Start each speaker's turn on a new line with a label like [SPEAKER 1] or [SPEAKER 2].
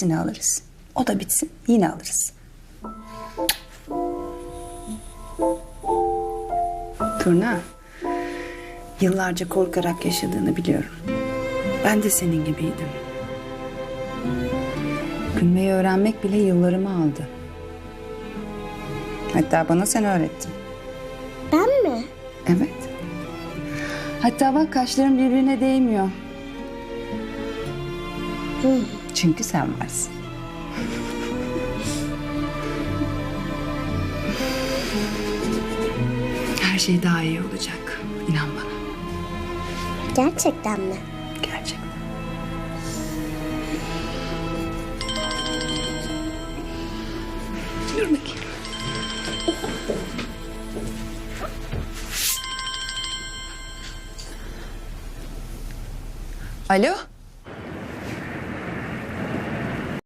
[SPEAKER 1] Sini alırız. O da bitsin yine alırız. Turna, yıllarca korkarak yaşadığını biliyorum. Ben de senin gibiydim. Gülmeyi öğrenmek bile yıllarımı aldı. Hatta bana sen öğrettin.
[SPEAKER 2] Ben mi?
[SPEAKER 1] Evet. Hatta bak kaşların birbirine değmiyor. Çünkü sen varsın. Her şey daha iyi olacak. İnan bana.
[SPEAKER 2] Gerçekten mi?
[SPEAKER 1] Gerçekten. Dur bakayım. Alo?